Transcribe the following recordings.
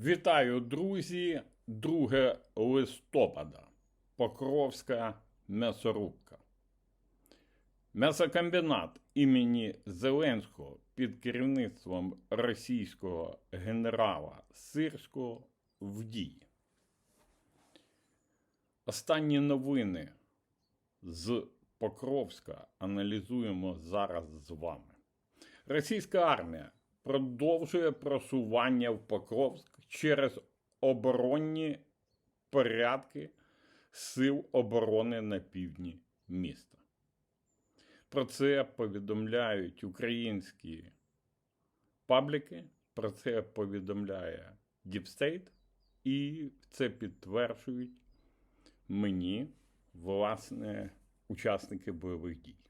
Вітаю, друзі! 2 листопада. Покровська м'ясорубка. М'ясокомбінат імені Зеленського під керівництвом російського генерала Сирського в дії. Останні новини з Покровська аналізуємо зараз з вами. Російська армія продовжує просування в Покровськ через оборонні порядки Сил оборони на півдні міста. Про це повідомляють українські пабліки, про це повідомляє Діпстейт, і це підтверджують мені, власне, учасники бойових дій.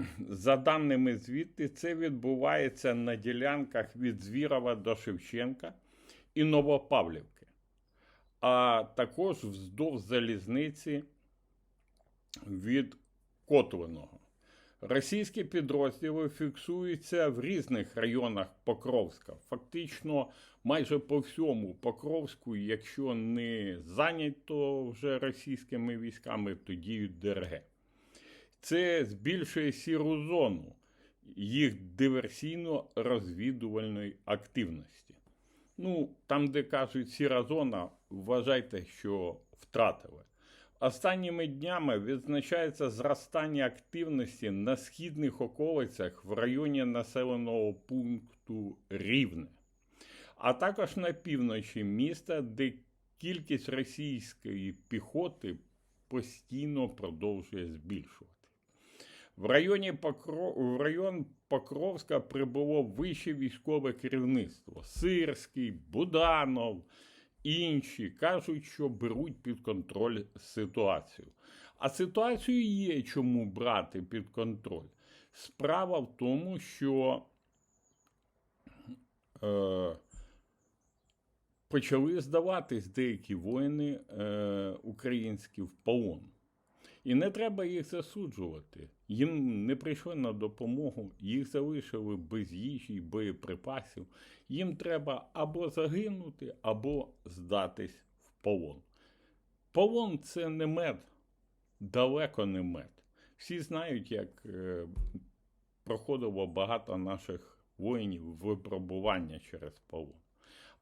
За даними звідти, це відбувається на ділянках від Звірова до Шевченка і Новопавлівки, а також вздовж залізниці від Котлиного. Російські підрозділи фіксуються в різних районах Покровська. Фактично, майже по всьому Покровську, якщо не зайнято вже російськими військами, то діють ДРГ. Це збільшує сіру зону їх диверсійно-розвідувальної активності. Ну, там, де кажуть сіра зона, вважайте, що втратили. Останніми днями відзначається зростання активності на східних околицях в районі населеного пункту Рівне, а також на півночі міста, де кількість російської піхоти постійно продовжує збільшувати. В районі Покров... в район Покровська прибуло вище військове керівництво Сирський, Буданов, інші кажуть, що беруть під контроль ситуацію. А ситуацію є чому брати під контроль. Справа в тому, що е, почали здаватись деякі воїни е, українські в полон. І не треба їх засуджувати. Їм не прийшли на допомогу, їх залишили без їжі, боєприпасів. Їм треба або загинути, або здатись в полон. Полон це не мед, далеко не мед. Всі знають, як е, проходило багато наших воїнів випробування через полон.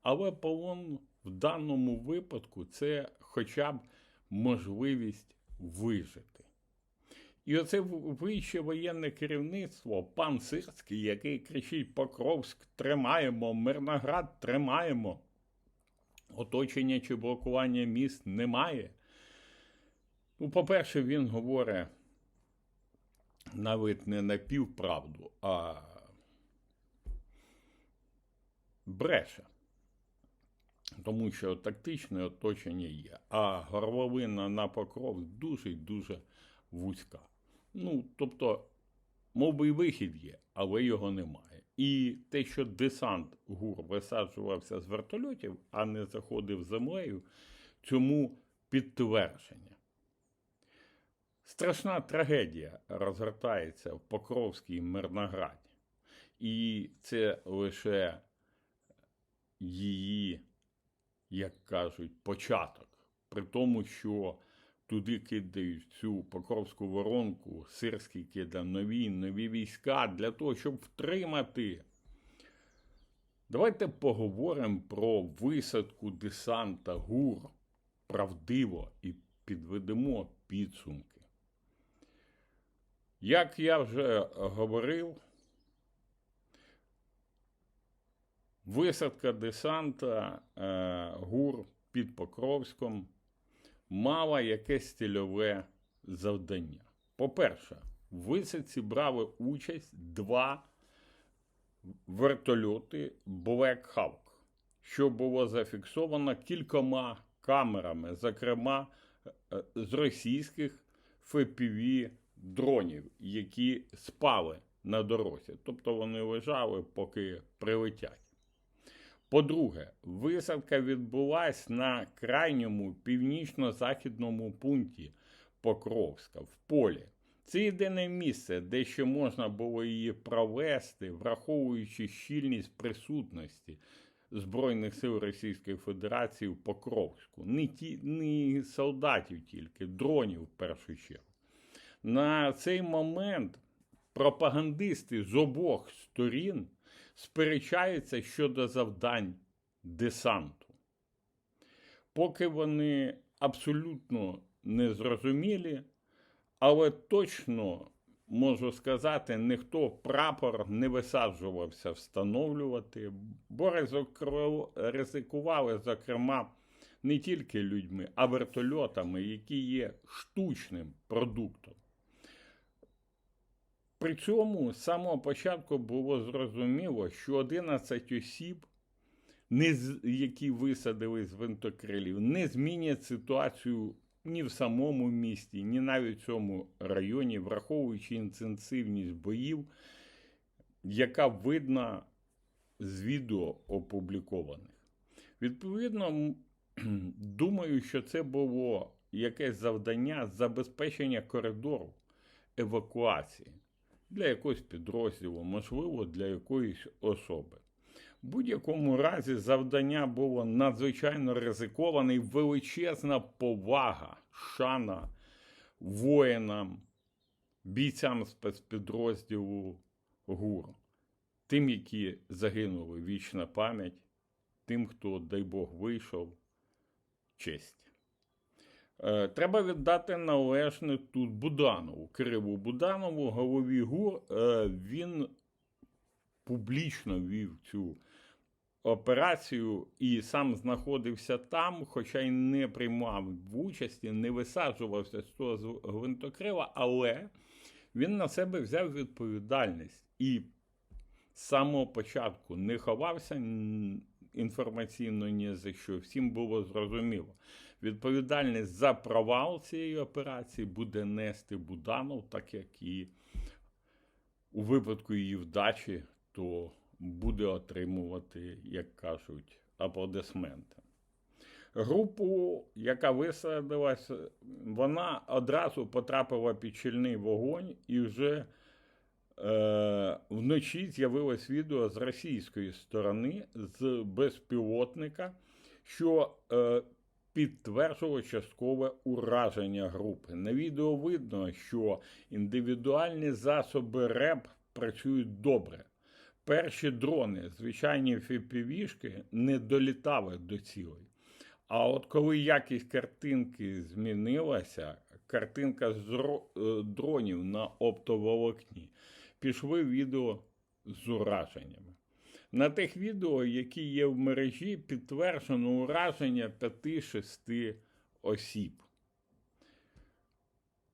Але полон в даному випадку це хоча б можливість вижити. І оце вище воєнне керівництво, пан Сирський, який кричить Покровськ, тримаємо, Мирноград тримаємо. Оточення чи блокування міст немає. Ну, по-перше, він говорить навіть не напівправду, а бреше. Тому що тактичне оточення є, а горловина на покров дуже дуже вузька. Ну, тобто, мов би, вихід є, але його немає. І те, що десант ГУР висаджувався з вертольотів, а не заходив землею, цьому підтвердження. Страшна трагедія розгортається в Покровській Мирнограді. І це лише її, як кажуть, початок. При тому, що туди кидають цю Покровську воронку, Сирський кидає нові, нові війська для того, щоб втримати. Давайте поговоримо про висадку десанта ГУР правдиво і підведемо підсумки. Як я вже говорив, висадка десанта е, ГУР під Покровськом мала якесь стильове завдання. По-перше, в висадці брали участь два вертольоти Black Hawk, що було зафіксовано кількома камерами, зокрема е, з російських fpv дронів, які спали на дорозі. Тобто вони лежали, поки прилетять. По-друге, висадка відбулась на крайньому північно-західному пункті Покровська в полі. Це єдине місце, де ще можна було її провести, враховуючи щільність присутності Збройних сил Російської Федерації в Покровську. Не, ті, не солдатів тільки, дронів в першу чергу. На цей момент пропагандисти з обох сторін сперечаються щодо завдань десанту. Поки вони абсолютно не зрозумілі, але точно можу сказати, ніхто прапор не висаджувався встановлювати, бо ризикували, зокрема, не тільки людьми, а вертольотами, які є штучним продуктом. При цьому з самого початку було зрозуміло, що 11 осіб, які висадили з винтокрилів, не змінять ситуацію ні в самому місті, ні навіть в цьому районі, враховуючи інтенсивність боїв, яка видна з відео опублікованих. Відповідно, думаю, що це було якесь завдання забезпечення коридору евакуації для якогось підрозділу, можливо, для якоїсь особи. В будь-якому разі завдання було надзвичайно ризиковане і величезна повага, шана воїнам, бійцям спецпідрозділу ГУР, тим, які загинули вічна пам'ять, тим, хто, дай Бог, вийшов, честь. Е, треба віддати належне тут Буданову, Кирилу Буданову, голові ГУР. Е, він публічно вів цю операцію і сам знаходився там, хоча й не приймав участі, не висаджувався з того гвинтокрила, але він на себе взяв відповідальність і з самого початку не ховався інформаційно ні за що. Всім було зрозуміло. Відповідальність за провал цієї операції буде нести Буданов, так як і у випадку її вдачі, то буде отримувати, як кажуть, аплодисменти. Групу, яка висадилася, вона одразу потрапила під щільний вогонь і вже е, вночі з'явилось відео з російської сторони, з безпілотника, що е, підтверджувало часткове ураження групи. На відео видно, що індивідуальні засоби РЕП працюють добре. Перші дрони, звичайні фіпівішки, не долітали до цілей. А от коли якість картинки змінилася, картинка з е, дронів на оптоволокні, пішли відео з ураженнями. На тих відео, які є в мережі, підтверджено ураження 5-6 осіб.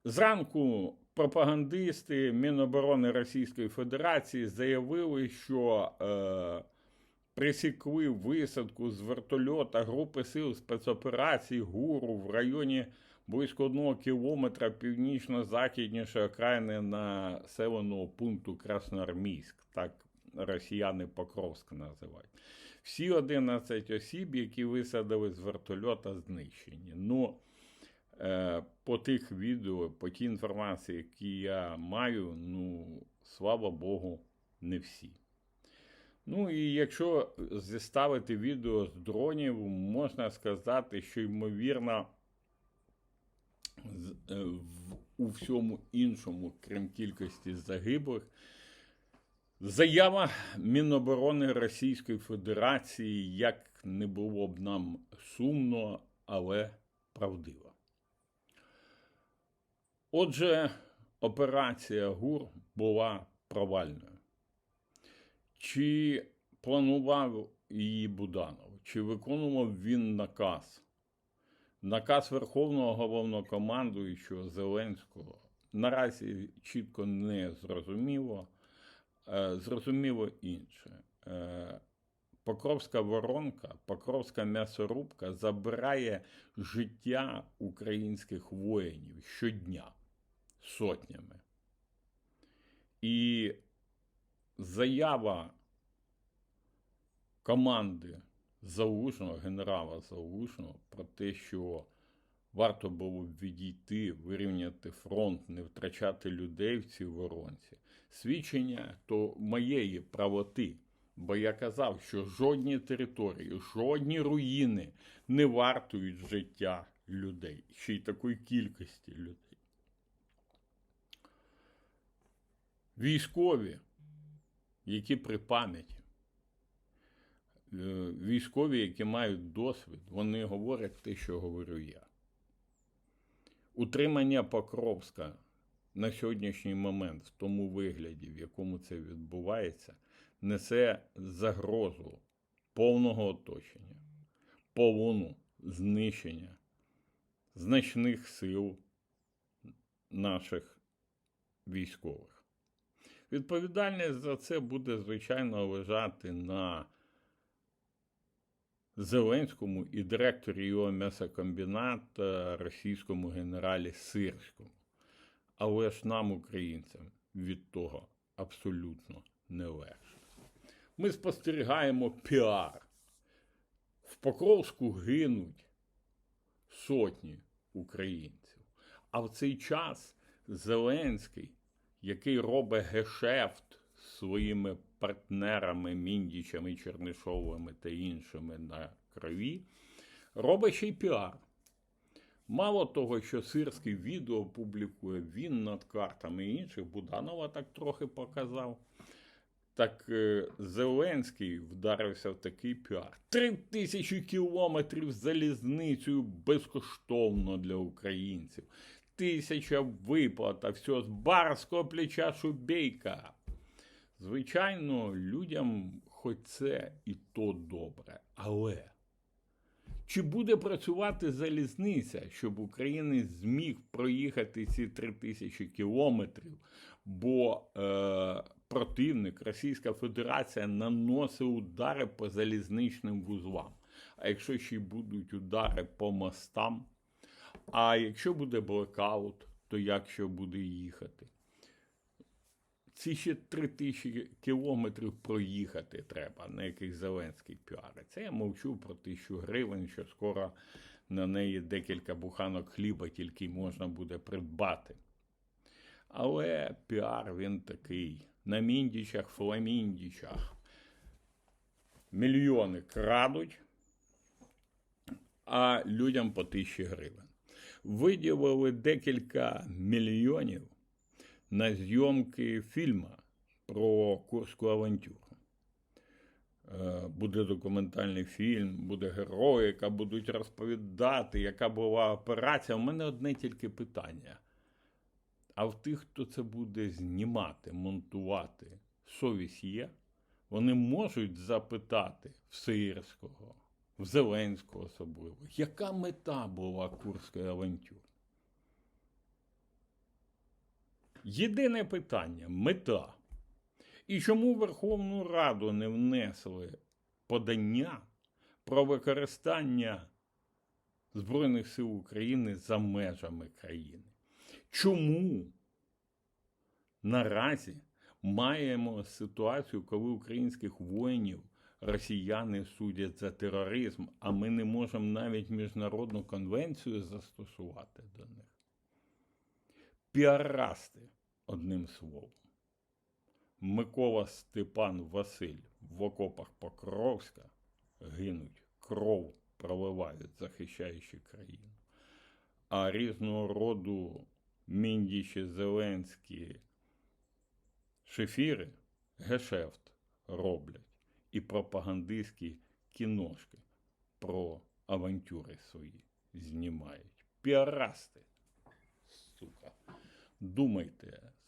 Зранку пропагандисти Міноборони Російської Федерації заявили, що е, присікли висадку з вертольота групи сил спецоперацій ГУРу в районі близько одного кілометра північно-західніше окраїни населеного пункту Красноармійськ. Так росіяни Покровськ називають. Всі 11 осіб, які висадили з вертольота, знищені. Ну, е, по тих відео, по тій інформації, які я маю, ну, слава Богу, не всі. Ну і якщо зіставити відео з дронів, можна сказати, що ймовірно е, у всьому іншому, крім кількості загиблих, Заява Міноборони Російської Федерації як не було б нам сумно, але правдива. Отже, операція ГУР була провальною. Чи планував її Буданов, чи виконував він наказ? Наказ Верховного головнокомандуючого Зеленського наразі чітко не зрозуміло. Е, зрозуміло інше. Е, Покровська воронка, Покровська м'ясорубка забирає життя українських воїнів щодня сотнями. І заява команди Залужного, генерала Залужного про те, що варто було відійти, вирівняти фронт, не втрачати людей в цій воронці свідчення то моєї правоти Бо я казав, що жодні території, жодні руїни не вартують життя людей, ще й такої кількості людей. Військові, які при пам'яті, е, військові, які мають досвід, вони говорять те, що говорю я. Утримання Покровська на сьогоднішній момент, в тому вигляді, в якому це відбувається, несе загрозу повного оточення, повну знищення значних сил наших військових. Відповідальність за це буде, звичайно, лежати на Зеленському і директорі його м'ясокомбіната російському генералі Сирському. Але ж нам, українцям, від того абсолютно не легше. Ми спостерігаємо піар. В Покровську гинуть сотні українців. А в цей час Зеленський, який робить гешефт своїми партнерами, Міндічами, Чернишовими та іншими на крові, робить ще й піар. Мало того, що сирський відео публікує він над картами інших, Буданова так трохи показав. Так е, Зеленський вдарився в такий піар. Три тисячі кілометрів залізницею безкоштовно для українців. Тисяча виплат, а все з барського плеча Шубейка. Звичайно, людям хоч це і то добре. Але чи буде працювати залізниця, щоб українець зміг проїхати ці три тисячі кілометрів? Бо е, противник Російська Федерація наносить удари по залізничним вузлам. А якщо ще й будуть удари по мостам, а якщо буде блекаут, то як що буде їхати? Ці ще три тисячі кілометрів проїхати треба, на яких Зеленський піарить. Це я мовчу про тисячу гривень, що скоро на неї декілька буханок хліба тільки можна буде придбати. Але піар він такий. На міндічах, фламіндічах. Мільйони крадуть, а людям по тисячі гривень. Виділили декілька мільйонів на зйомки фільму про Курську авантюру. Е, Буде документальний фільм, буде героїка, будуть розповідати, яка була операція. У мене одне тільки питання. А в тих, хто це буде знімати, монтувати, совість є, вони можуть запитати в Сирського, в Зеленського особливо, яка мета була Курської авантюри? Єдине питання мета. І чому Верховну Раду не внесли подання про використання Збройних сил України за межами країни? Чому наразі маємо ситуацію, коли українських воїнів росіяни судять за тероризм, а ми не можемо навіть міжнародну конвенцію застосувати до них? Піарасти, одним словом. Микола Степан Василь в окопах Покровська гинуть, кров проливають, захищаючи країну. А різного роду міндічі Зеленські шефіри гешефт роблять і пропагандистські кіношки про авантюри свої знімають. Піарасти, сука. Думайте,